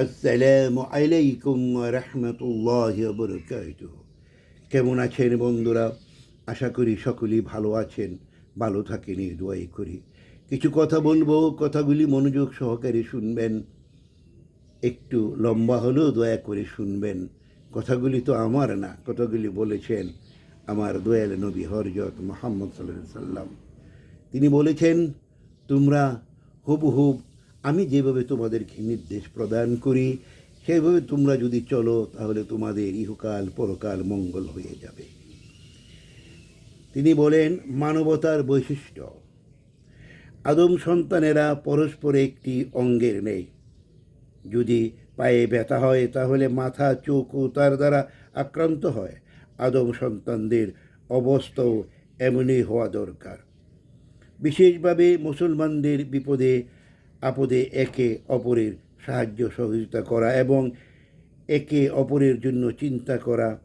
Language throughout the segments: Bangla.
আসসালামু আলাইকুম রহমতুল্লাহ বরকাত কেমন আছেন বন্ধুরা? আশা করি সকলেই ভালো আছেন, ভালো থাকেন, এই দোয়াই করি। কিছু কথা বলব, কথাগুলি মনোযোগ সহকারে শুনবেন। একটু লম্বা হলেও দয়া করে শুনবেন। কথাগুলি তো আমার না, কথাগুলি বলেছেন আমার দয়াল নবী হরজত মোহাম্মদ সাল্লাম তিনি বলেছেন, তোমরা হুবহুব আমি যেভাবে তোমাদেরকে নির্দেশ প্রদান করি, সেইভাবে তোমরা যদি চলো, তাহলে তোমাদের ইহকাল পরকাল মঙ্গল হয়ে যাবে। তিনি বলেন, মানবতার বৈশিষ্ট্য। আদম সন্তানেরা পরস্পর একটি অঙ্গের নেই যদি পায়ে ব্যথা হয়, তাহলে মাথা, চোখ ও তার দ্বারা আক্রান্ত হয়। আদম সন্তানদের অবস্থাও এমনই হওয়া দরকার। বিশেষভাবে মুসলমানদের বিপদে আপদে একে অপরের সাহায্য সহযোগিতা করা এবং একে অপরের জন্য চিন্তা করা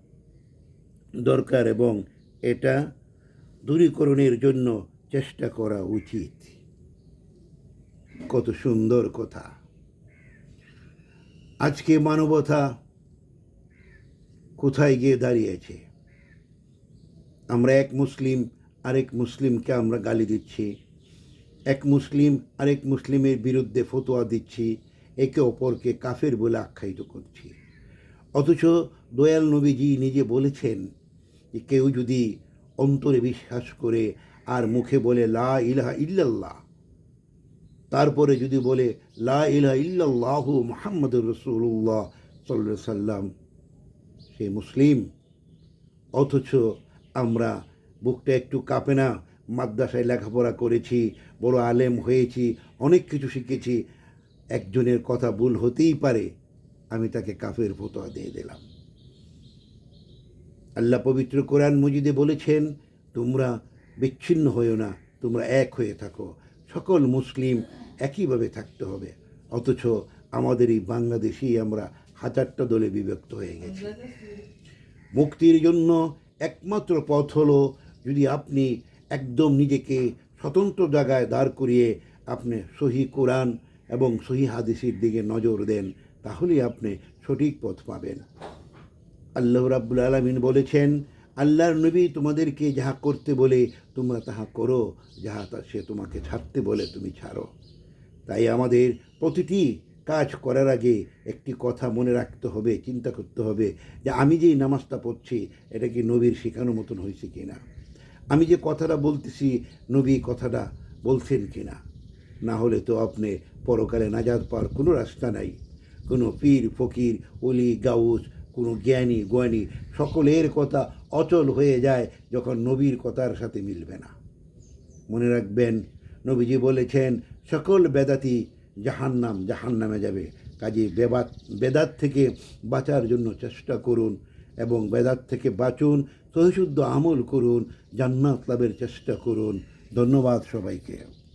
দরকার এবং এটা দূরীকরণের জন্য চেষ্টা করা উচিত। কত সুন্দর কথা। আজকে মানবতা কোথায় গিয়ে দাঁড়িয়েছে? আমরা এক মুসলিম, আরেক মুসলিমকে আমরা গালি দিচ্ছি। এক মুসলিম আরেক মুসলিমের বিরুদ্ধে ফতোয়া দিচ্ছি, একে অপরকে কাফের বলে আখ্যায়িত করছি। অথচ দয়াল নবীজি নিজে বলেছেন যে, কেউ যদি অন্তরে বিশ্বাস করে আর মুখে বলে, লা ইলাহা ইল্লাল্লাহ তারপরে যদি বলে, লা ইলাহা ইল্লাল্লাহু মুহাম্মদুর রসুল্লাহ সাল্লাহ সাল্লাম সে মুসলিম। অথচ আমরা বুকটা একটু কাঁপে না মাদ্রাসায় লেখাপড়া করেছি, বড় আলেম হয়েছি, অনেক কিছু শিখেছি। একজনের কথা ভুল হতেই পারে, আমি তাকে কাফের ফতোয়া দিয়ে দিলাম। আল্লাহ পবিত্র কোরআন মজিদে বলেছেন, তোমরা বিচ্ছিন্ন হয়েও না, তোমরা এক হয়ে থাকো। সকল মুসলিম একইভাবে থাকতে হবে। অথচ আমাদের এই বাংলাদেশেই আমরা হাজারটা দলে বিভক্ত হয়ে গেছি। মুক্তির জন্য একমাত্র পথ হলো, যদি আপনি একদম নিজেকে স্বতন্ত্র জায়গায় দাঁড় করিয়ে আপনি সহি কোরআন এবং সহি হাদিসের দিকে নজর দেন, তাহলেই আপনি সঠিক পথ পাবেন। আল্লাহ রাব্বুল আলমিন বলেছেন, আল্লাহর নবী তোমাদেরকে যাহা করতে বলে, তোমরা তাহা করো, যাহা তা সে তোমাকে ছাড়তে বলে, তুমি ছাড়ো। তাই আমাদের প্রতিটি কাজ করার আগে একটি কথা মনে রাখতে হবে, চিন্তা করতে হবে যে, আমি যেই নামাজটা পড়ছি, এটা কি নবীর শেখানো মতন হয়েছে কি না আমি যে কথাটা বলতেছি, নবী কথাটা বলছেন কি না না হলে তো আপনি পরকালে নাজাদ পাওয়ার কোনো রাস্তা নাই। কোনো পীর, ফকির অলি গাউস, কোনো জ্ঞানী জ্ঞানী সকলের কথা অচল হয়ে যায় যখন নবীর কথার সাথে মিলবে না। মনে রাখবেন, নবীজি বলেছেন, সকল বেদাতি জাহান্নাম জাহান্নামে যাবে। কাজে বেবাত বেদাত থেকে বাঁচার জন্য চেষ্টা করুন। এবং বেদাত থেকে বাঁচুন সহিশুদ্ধ আমল করুন জান্নাত লাভের চেষ্টা করুন। ধন্যবাদ সবাইকে।